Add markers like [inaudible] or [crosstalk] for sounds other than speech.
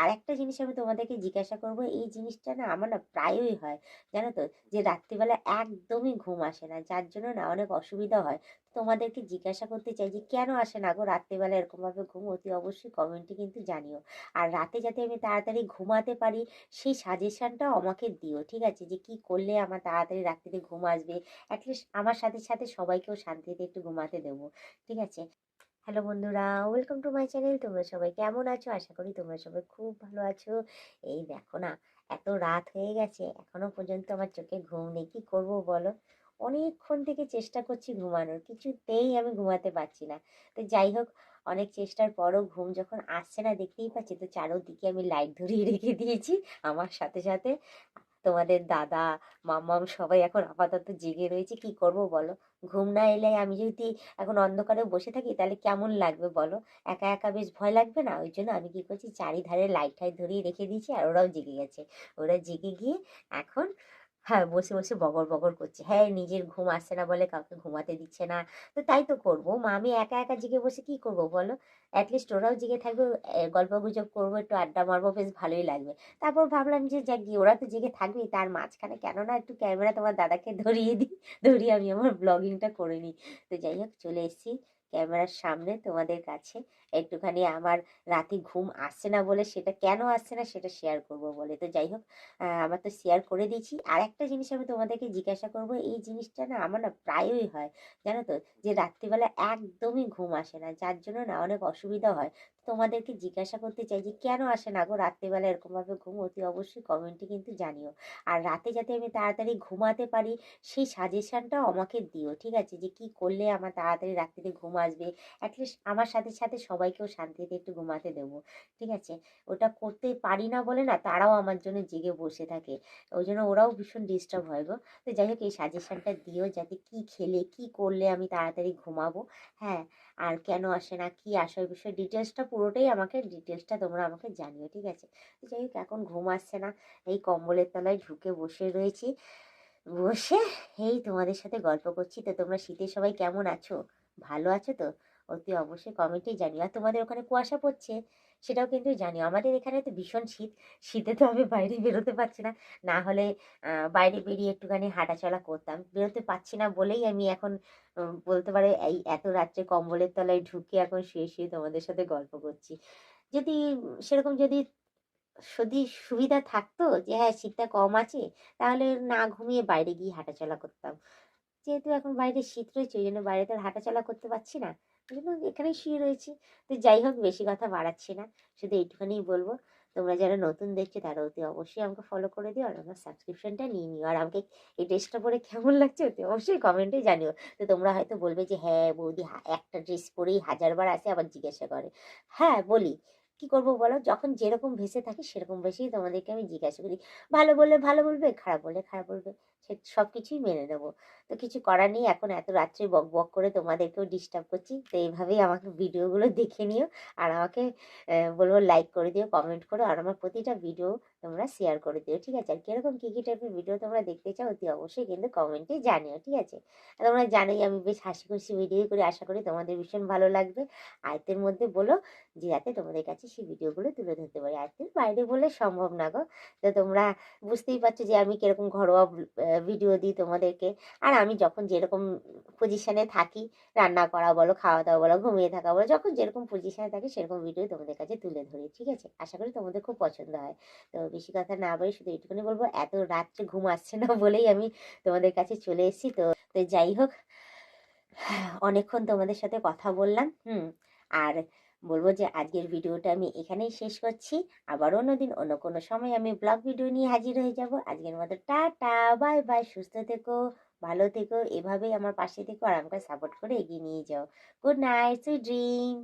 আর একটা জিনিস আমি তোমাদেরকে জিজ্ঞাসা করব, এই জিনিসটা না আমার না প্রায়ই হয়, জানো তো? যে রাত্রিবেলা একদমই ঘুম আসে না, যার জন্য না অনেক অসুবিধা হয়। তোমাদেরকে জিজ্ঞাসা করতে চাই যে, কেন আসে না গো রাত্রিবেলা এরকমভাবে ঘুম? অতি অবশ্যই কমেন্টে কিন্তু জানিও। আর রাতে যাতে আমি তাড়াতাড়ি ঘুমাতে পারি, সেই সাজেশনটাও আমাকে দিও, ঠিক আছে? যে কি করলে আমার তাড়াতাড়ি রাত্রিতে ঘুম আসবে? অ্যাটলিস্ট আমার সাথে সাথে সবাইকেও শান্তিতে একটু ঘুমাতে দেবো, ঠিক আছে? হ্যালো বন্ধুরা, ওয়েলকাম টু মাই চ্যানেল। তোমরা সবাই কেমন আছো? আশা করি তোমরা সবাই খুব ভালো আছো। এই দেখো না, এত রাত হয়ে গেছে, এখনও পর্যন্ত আমার চোখে ঘুম নেই। কি করব বলো? অনেকক্ষণ থেকে চেষ্টা করছি ঘুমানোর, কিছুতেই আমি ঘুমাতে পারছি না। তো যাই হোক, অনেক চেষ্টার পরও ঘুম যখন আসছে না দেখতেই পাচ্ছি। তো চারোদিকে আমি লাইট ধরিয়ে রেখে দিয়েছি, আমার সাথে সাথে। তোমাদের দাদা মামাম সবাই এখন আপাতত জেগে রয়েছে, কি করব বলো? ঘুম না এলে আমি যদি এখন অন্ধকারে বসে থাকি তাহলে কেমন লাগবে বলো? একা একা বেশ ভয় লাগবে না? ওই জন্য আমি কি করছি? চারিধারে লাইট টাইট ধরিয়ে রেখে দিয়েছি আর ওরাও জেগে গেছে। ওরা জেগে গিয়ে এখন হ্যাঁ বসে বসে বগর বগর করছে। হ্যাঁ নিজের ঘুম আসছে না বলে কাউকে ঘুমাতে দিচ্ছে না। তো তাই তো করব। মা, আমি একা একা জেগে বসে কি করব বলো? অ্যাটলিস্ট ওরাও জেগে থাকবে গল্প গুজব করব, একটু আড্ডা মারবো, বেশ ভালোই লাগবে। তারপর ভাবলাম যে, যাক গিয়ে, ওরা তো জেগে থাকবেই, তার মাঝখানে কেন না একটু ক্যামেরা তোমার দাদাকে ধরিয়ে দিই, ধরিয়ে আমি আমার ব্লগিংটা করে নিই। তো যাই হোক, চলে এসেছি। ক্যামেরার সামনে তোমাদের কাছে একটুখানি আমার রাতে ঘুম আসছে না বলে সেটা কেন আসছে না সেটা শেয়ার করব বলে। তো যাই হোক আমার তো শেয়ার করে দিয়েছি। আর একটা জিনিস আমি তোমাদেরকে জিজ্ঞাসা করব, এই জিনিসটা না আমার না প্রায়ই হয়, জানো তো? যে রাত্রিবেলা একদমই ঘুম আসে না, যার জন্য না অনেক অসুবিধা হয়। তোমাদেরকে জিজ্ঞাসা করতে চাই যে কেন আসে না গো রাত্রিবেলা এরকমভাবে ঘুম? অতি অবশ্যই কমেন্টে কিন্তু জানিও। আর রাতে যাতে আমি তাড়াতাড়ি ঘুমাতে পারি, সেই সাজেশনটাও আমাকে দিও, ঠিক আছে? যে কি করলে আমার তাড়াতাড়ি রাত্রিতে ঘুম আসবে। অ্যাটলিস্ট আমার সাথে সাথে সবাইকেও শান্তিতে একটু ঘুমাতে দেবো। ঠিক আছে? ওটা করতে পারি না বলে না, তারাও আমার জন্য জেগে বসে থাকে। ওই জন্য ওরাও ভীষণ ডিস্টার্ব হয় গো। তো যাই হোক, এই সাজেশনটা দিও যাতে কি খেলে, কি করলে আমি তাড়াতাড়ি ঘুমাবো। হ্যাঁ? আর কেন আসে না, কি আসে ওই বিষয়ে ডিটেলসটা পুরোটাই আমাকে ডিটেলসটা তোমরা আমাকে জানিও, ঠিক আছে? তো যাই হোক, এখন ঘুম আসছে না। এই কম্বলের তলায় ঢুকে বসে রয়েছি। বসে এই তোমাদের সাথে গল্প করছি। তো তোমরা শীতে সবাই কেমন আছো? ভালো আছো তো? অতি অবশ্যই কমেন্টেই জানিও আর তোমাদের ওখানে কুয়াশা পড়ছে, সেটাও কিন্তু জানিও আমাদের এখানে তো ভীষণ শীত। শীতে তো আমি বাইরে বেরোতে পারছি না। না হলে বাইরে বেরিয়ে একটুখানি হাঁটাচলা করতাম। বেরোতে পারছি না বলেই আমি এখন বলতে পারে এই এত রাত্রে কম্বলের তলায় ঢুকে এখন শুয়ে শুয়ে তোমাদের সাথে গল্প করছি। যদি সেরকম যদি যদি সুবিধা থাকতো যে হ্যাঁ শীতটা কম আছে, তাহলে না ঘুমিয়ে বাইরে গিয়ে হাঁটাচলা করতাম। যেহেতু এখন বাইরে শীত রয়েছে, ওই জন্য বাইরে তো হাঁটাচলা করতে পারছি না। ওই জন্য এখানেই শুয়ে রয়েছি। তো যাই হোক, বেশি কথা বাড়াচ্ছি না। শুধু এইটুখানিই বলব, তোমরা যারা নতুন দেখছ তারা অতি অবশ্যই আমাকে ফলো করে দিও আর আমার সাবস্ক্রিপশনটা নিয়ে নিও। আর আমাকে এই ড্রেসটা পরে কেমন লাগছে অতি অবশ্যই কমেন্টে জানিও। তো তোমরা হয়তো বলবে যে হ্যাঁ বৌদি একটা ড্রেস পরেই হাজারবার আসে, আবার জিজ্ঞাসা করে। হ্যাঁ বলি। কি করব বলো? যখন যেরকম ভেসে থাকি সেরকম ভেসেই তোমাদেরকে আমি জিজ্ঞাসা করি। ভালো বললে ভালো বলবে, খারাপ বললে খারাপ বলবে। সে সব কিছুই মেনে নেব। তো কিছু করার নেই, এখন এত রাত্রে বক বক করে তোমাদেরকেও ডিস্টার্ব করছি, তো এইভাবেই আমাকে ভিডিওগুলো [laughs] দেখে নিও আর আমাকে বলব লাইক করে দিও কমেন্ট করো আর আমার প্রতিটা ভিডিও তোমরা শেয়ার করে দিও, ঠিক আছে? আর কীরকম কী কী টাইপের ভিডিও তোমরা দেখতে চাও অতি অবশ্যই কিন্তু কমেন্টে জানিও, ঠিক আছে? আর তোমরা জানোই আমি বেশ হাসি খুশি ভিডিও করি, আশা করি তোমাদের ভীষণ ভালো লাগবে। আয়তের মধ্যে বলো যে যাতে তোমাদের কাছে সেই ভিডিওগুলো তুলে ধরতে পারি। আয়তের বাইরে বলে সম্ভব না গো। তো তোমরা বুঝতেই পারছ যে আমি কীরকম ঘরোয়া ভিডিও দিই তোমাদেরকে। আর আমি যখন যেরকম পজিশানে থাকি, রান্না করা বলো, খাওয়া দাওয়া বলো, ঘুমিয়ে থাকা বলো, যখন যেরকম পজিশানে থাকি, সেরকম ভিডিও তোমাদের কাছে তুলে ধরি, ঠিক আছে? আশা করি তোমাদের খুব পছন্দ হয়। তো বেশি কথা না বলে শুধু এইটুকুনি বলব, এত রাত্রে ঘুম আসছে না বলেই আমি তোমাদের কাছে চলে এসেছি। তো তো যাই হোক, অনেকক্ষণ তোমাদের সাথে কথা বললাম, হুম। আর বলব যে আজকের ভিডিওটা আমি এখানেই শেষ করছি। আবার অন্যদিন অন্য কোনো সময় আমি ব্লগ ভিডিও নিয়ে হাজির হয়ে যাব। আজকের মতো টাটা, বাই বাই, সুস্থ থেকো, ভালো থেকো, এভাবেই আমার পাশে থেকো আর আমাকে সাপোর্ট করে এগিয়ে নিয়ে যাও। Good night sweet dream